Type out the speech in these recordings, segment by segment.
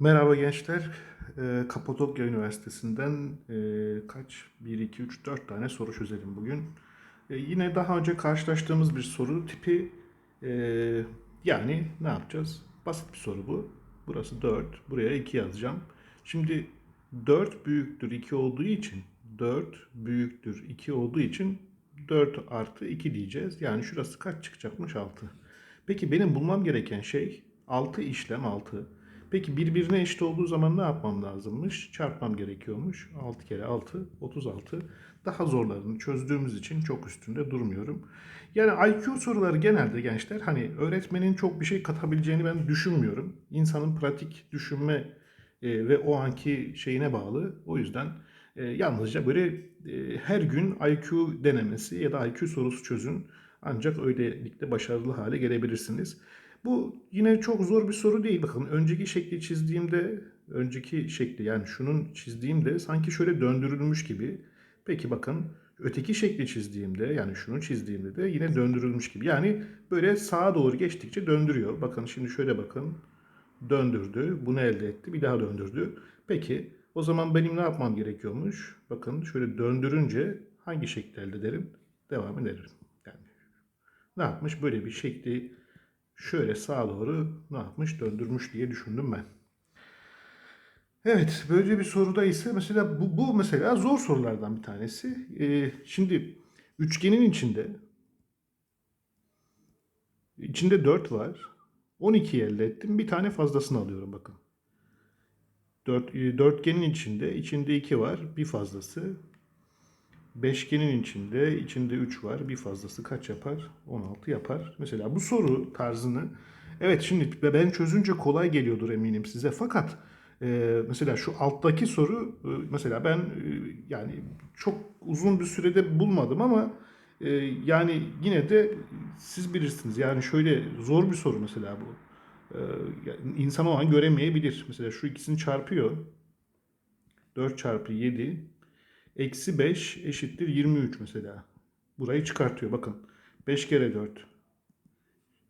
Merhaba gençler. Ee, Kapadokya Üniversitesi'nden e, kaç? 1, 2, 3, 4 tane soru çözelim bugün. E, yine daha önce karşılaştığımız bir soru tipi e, yani ne yapacağız? Basit bir soru bu. Burası 4. Buraya 2 yazacağım. Şimdi 4 büyüktür 2 olduğu için 4 büyüktür 2 olduğu için 4 artı 2 diyeceğiz. Yani şurası kaç çıkacakmış? 6. Peki benim bulmam gereken şey 6 işlem 6. Peki birbirine eşit olduğu zaman ne yapmam lazımmış? Çarpmam gerekiyormuş. 6 kere 6, 36. Daha zorlarını çözdüğümüz için çok üstünde durmuyorum. Yani IQ soruları genelde gençler hani öğretmenin çok bir şey katabileceğini ben düşünmüyorum. İnsanın pratik düşünme e, ve o anki şeyine bağlı. O yüzden e, yalnızca böyle e, her gün IQ denemesi ya da IQ sorusu çözün. Ancak öylelikle başarılı hale gelebilirsiniz. Bu yine çok zor bir soru değil. Bakın önceki şekli çizdiğimde, önceki şekli yani şunun çizdiğimde sanki şöyle döndürülmüş gibi. Peki bakın öteki şekli çizdiğimde yani şunu çizdiğimde de yine döndürülmüş gibi. Yani böyle sağa doğru geçtikçe döndürüyor. Bakın şimdi şöyle bakın. Döndürdü. Bunu elde etti. Bir daha döndürdü. Peki o zaman benim ne yapmam gerekiyormuş? Bakın şöyle döndürünce hangi şekli elde ederim? Devam ederim. Yani ne yapmış? Böyle bir şekli şöyle sağa doğru ne yapmış? Döndürmüş diye düşündüm ben. Evet, böyle bir soruda ise mesela bu, bu mesela zor sorulardan bir tanesi. Ee, şimdi üçgenin içinde içinde 4 var. 12 elde ettim. Bir tane fazlasını alıyorum bakın. Dört, e, dörtgenin içinde içinde 2 var. Bir fazlası. Beşgenin içinde içinde 3 var. Bir fazlası kaç yapar? 16 yapar. Mesela bu soru tarzını evet şimdi ben çözünce kolay geliyordur eminim size. Fakat e, mesela şu alttaki soru e, mesela ben e, yani çok uzun bir sürede bulmadım ama e, yani yine de siz bilirsiniz. Yani şöyle zor bir soru mesela bu. E, insan o an göremeyebilir. Mesela şu ikisini çarpıyor. 4 çarpı 7 Eksi 5 eşittir 23 mesela. Burayı çıkartıyor bakın. 5 kere 4.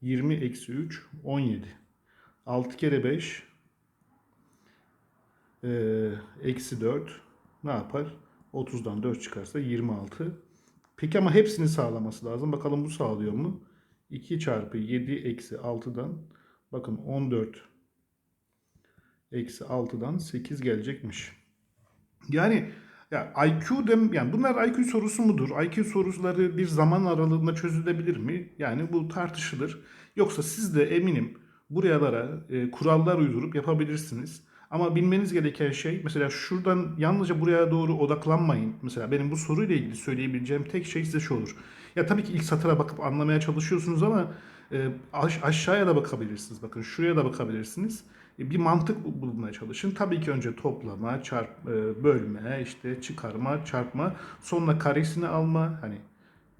20 eksi 3 17. 6 kere 5 eee, eksi 4 ne yapar? 30'dan 4 çıkarsa 26. Peki ama hepsini sağlaması lazım. Bakalım bu sağlıyor mu? 2 çarpı 7 eksi 6'dan bakın 14 eksi 6'dan 8 gelecekmiş. Yani ya IQ dem yani bunlar IQ sorusu mudur? IQ soruları bir zaman aralığında çözülebilir mi? Yani bu tartışılır. Yoksa siz de eminim buralara e, kurallar uydurup yapabilirsiniz. Ama bilmeniz gereken şey mesela şuradan yalnızca buraya doğru odaklanmayın. Mesela benim bu soruyla ilgili söyleyebileceğim tek şey size şu olur. Ya tabii ki ilk satıra bakıp anlamaya çalışıyorsunuz ama e, aş- aşağıya da bakabilirsiniz. Bakın şuraya da bakabilirsiniz. E, bir mantık bu- bulmaya çalışın. Tabii ki önce toplama, çarp, e, bölme, işte çıkarma, çarpma, sonra karesini alma, hani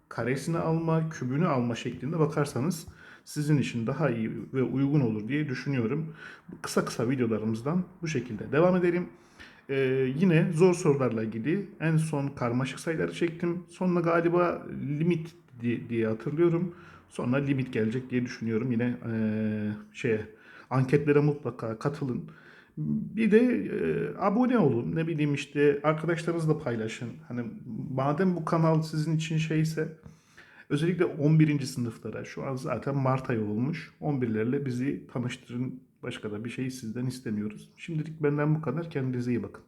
karesini alma, kübünü alma şeklinde bakarsanız sizin için daha iyi ve uygun olur diye düşünüyorum. Kısa kısa videolarımızdan bu şekilde devam edelim. Ee, yine zor sorularla ilgili en son karmaşık sayıları çektim. Sonra galiba limit diye, hatırlıyorum. Sonra limit gelecek diye düşünüyorum. Yine eee şeye anketlere mutlaka katılın. Bir de e, abone olun. Ne bileyim işte arkadaşlarınızla paylaşın. Hani madem bu kanal sizin için şeyse özellikle 11. sınıflara şu an zaten Mart ayı olmuş. 11'lerle bizi tanıştırın. Başka da bir şey sizden istemiyoruz. Şimdilik benden bu kadar. Kendinize iyi bakın.